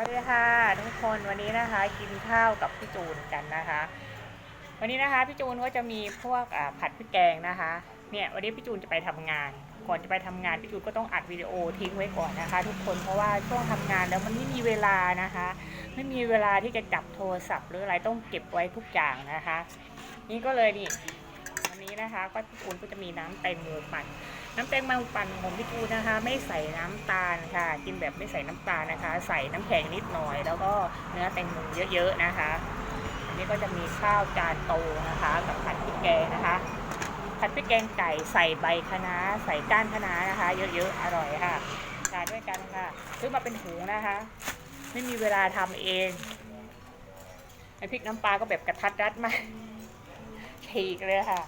วัสดีค่ะทุกคนวันนี้นะคะกินข้าวกับพี่จูนกันนะคะ วันนี้นะคะพี่จูนก็จะมีพวกผัดพริกแกงนะคะเนี่ยวันนี้พี่จูนจะไปทำงาน ก่อนจะไปทำงานพี่จูนก็ต้องอัดวิดีโอทิ้งไว้ก่อนนะคะ ทุกคนเพราะว่าช่วงทำงานแล้วมันไม่มีเวลานะคะ ไม่มีเวลาที่จะจับโทรศัพท์หรืออะไรต้องเก็บไว้ทุกอย่างนะคะ นี่ก็เลยนี่ นี้นะคะ ก็พี่จูนก็จะมีน้ำแตงโมปั่นน้ำแตงโมปั่นของพี่จูนนะคะ ไม่ใส่น้ำตาลค่ะ กินแบบไม่ใส่น้ำตาลนะคะ ใส่น้ำแข็งนิดหน่อย แล้วก็เนื้อแตงโมเยอะๆนะคะ อันนี้ก็จะมีข้าวจานโตนะคะ กับผัดพริกแกงนะคะผัดพริกแกงไก่ใส่ใบคะน้าใส่ก้านคะน้านะคะ เยอะๆอร่อยค่ะทานด้วยกันค่ะซื้อมาเป็นถุงนะคะ ไม่มีเวลาทำเองไอพริกน้ำปลาก็แบบกระทัดรัดมากฉีกเลยค่ะ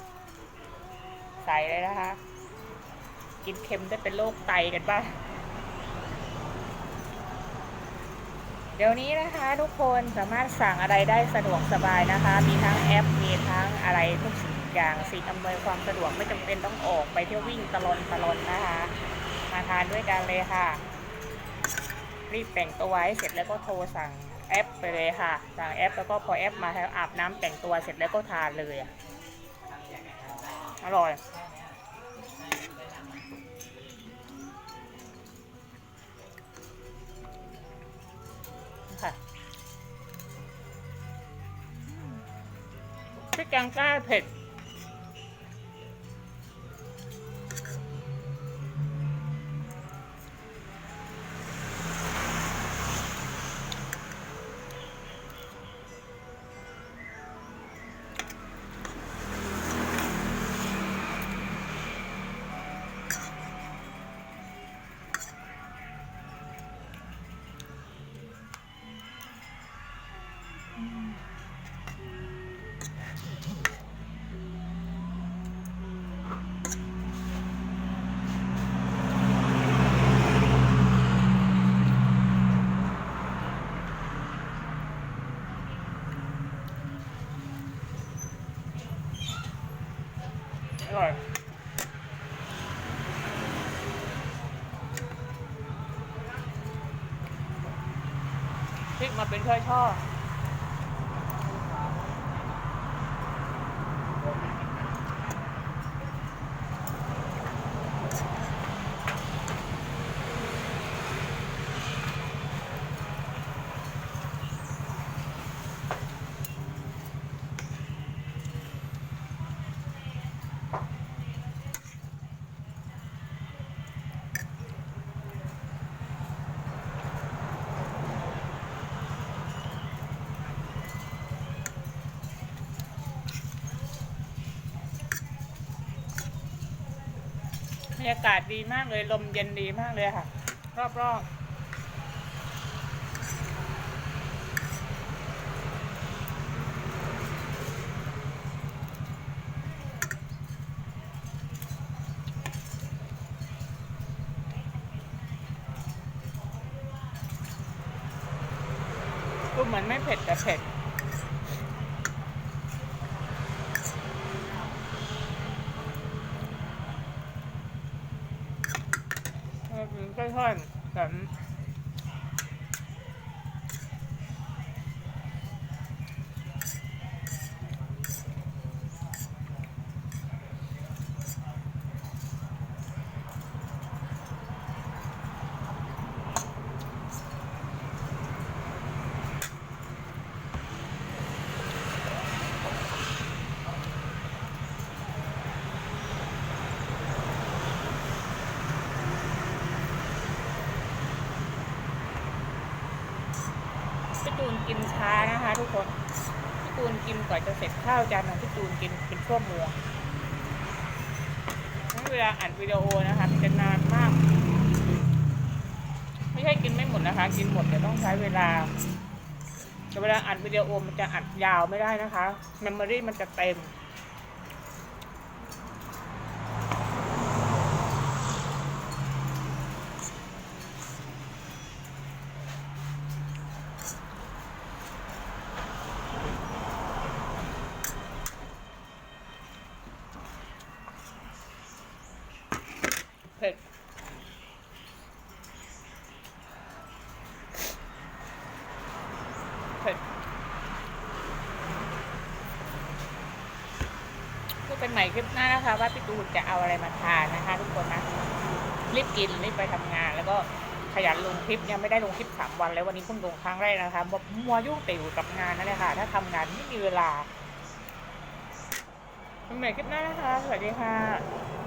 สเลยนะคะ กินเค็มได้เป็นโรคไตกันบ้างเดี๋ยวนี้นะคะทุกคนสามารถสั่งอะไรได้สะดวกสบายนะคะ มีทั้งแอป มีทั้งอะไรทุกสิ่งอย่างสิ่งอำนวยความสะดวกไม่จำเป็นต้องออกไปเที่ยววิ่งตลอนตลอนนะคะ มาทานด้วยกันเลยค่ะ รีบแต่งตัวไว้เสร็จแล้วก็โทรสั่งแอปไปเลยค่ะ สั่งแอปแล้วก็พอแอปมาแล้วอาบน้ำแต่งตัวเสร็จแล้วก็ทานเลย อร่อยค่ะพริกแกงใต้เผ็ด อร่อยพริกมาเป็นช่อช่อ บรรยากาศดีมากเลย ลมเย็นดีมากเลยค่ะ รอบๆก็เหมือนไม่เผ็ดแต่เผ็ด เออ เป็ ตูนกินช้านะคะ ทุกคนพี่ตูนกินกว่าจะเสร็จข้าวจานหนึงพี่ตูนกินเป็นชั่วโมงเวลาอัดวิดีโอนะคะมันจะนานมาก ไม่ใช่กินไม่หมดนะคะ กินหมดจะต้องใช้เวลาแต่เวลาอัดวิดีโอมันจะอัดยาวไม่ได้นะคะเมมโมรี่มันจะเต็ม เผ็ดเผ็ดก็เป็นใหม่คลิปหน้านะคะ ว่าพี่ตูนจะเอาอะไรมาทานนะคะ ทุกคนนะรีบกินรีบไปทำงาน แล้วก็ขยันลงคลิปยังไม่ได้ลงคลิปสามวันแล้ววันนี้เพิ่งลงครั้งแรกนะคะมัวยุ่งติวกับงานนั่นแหละค่ะ ถ้าทำงานไม่มีเวลาเป็นใหม่คลิปหน้านะคะ สวัสดีค่ะ